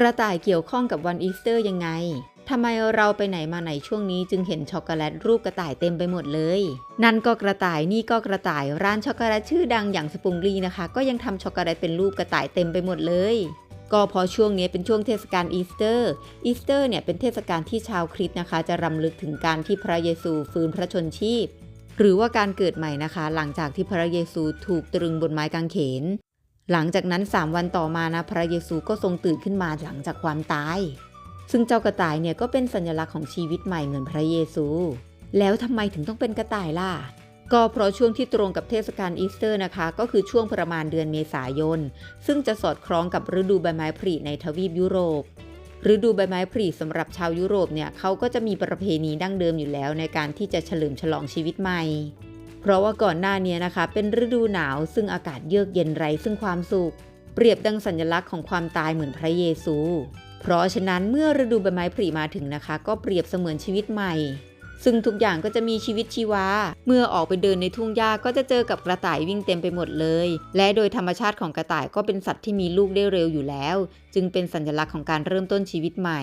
กระต่ายเกี่ยวข้องกับวันอีสเตอร์ยังไงทำไมเราไปไหนมาไหนช่วงนี้จึงเห็นช็อกโกแลตรูปกระต่ายเต็มไปหมดเลย นั่นก็กระต่ายนี่ก็กระต่ายร้านช็อกโกแลตชื่อดังอย่างสปุงรีนะคะ ก็ยังทำช็อกโกแลตเป็นรูปกระต่ายเต็มไปหมดเลย ก็เพราะช่วงนี้เป็นช่วงเทศกาลอีสเตอร์ อีสเตอร์เนี่ยเป็นเทศกาลที่ชาวคริสต์นะคะ จะรำลึกถึงการที่พระเยซูฟื้นพระชนชีพ หรือว่าการเกิดใหม่นะคะ หลังจากที่พระเยซูถูกตรึงบนไม้กางเขน หลังจากนั้น3วันต่อมานะพระเยซูก็ทรงตื่นขึ้นมาหลังจากความตาย ซึ่งเจ้ากระต่ายเนี่ยก็เป็นสัญลักษณ์ของชีวิตใหม่เหมือนพระเยซู แล้วทำไมถึงต้องเป็นกระต่ายล่ะ ก็เพราะช่วงที่ตรงกับเทศกาลอีสเตอร์นะคะ ก็คือช่วงประมาณเดือนเมษายน ซึ่งจะสอดคล้องกับฤดูใบไม้ผลิในทวีปยุโรปฤดูใบไม้ผลิสำหรับชาวยุโรปเนี่ยเขาก็จะมีประเพณีดั้งเดิมอยู่แล้วในการที่จะเฉลิมฉลองชีวิตใหม่ เพราะว่าก่อนหน้านี้นะคะ เป็นฤดูหนาวซึ่งอากาศเยือกเย็นไร้ซึ่งความสุข เปรียบดังสัญลักษณ์ของความตายเหมือนพระเยซู เพราะฉะนั้นเมื่อฤดูใบไม้ผลิมาถึงนะคะ ก็เปรียบเสมือนชีวิตใหม่ ซึ่งทุกอย่างก็จะมีชีวิตชีวา เมื่อออกไปเดินในทุ่งหญ้าก็จะเจอกับกระต่ายวิ่งเต็มไปหมดเลย และโดยธรรมชาติของกระต่ายก็เป็นสัตว์ที่มีลูกได้เร็วอยู่แล้ว จึงเป็นสัญลักษณ์ของการเริ่มต้นชีวิตใหม่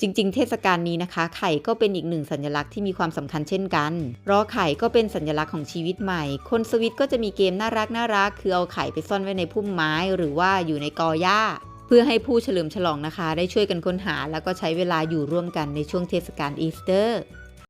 จริง ๆ เทศกาลนี้นะคะ ไข่ก็เป็นอีกหนึ่งสัญลักษณ์ที่มีความสำคัญเช่นกันเพราะไข่ก็เป็นสัญลักษณ์ของชีวิตใหม่ คนสวิตก็จะมีเกมน่ารักน่ารักคือเอาไข่ไปซ่อนไว้ในพุ่มไม้ หรือว่าอยู่ในกอหญ้า เพื่อให้ผู้เฉลิมฉลองนะคะ ได้ช่วยกันค้นหา แล้วก็ใช้เวลาอยู่ร่วมกันในช่วงเทศกาลอีสเตอร์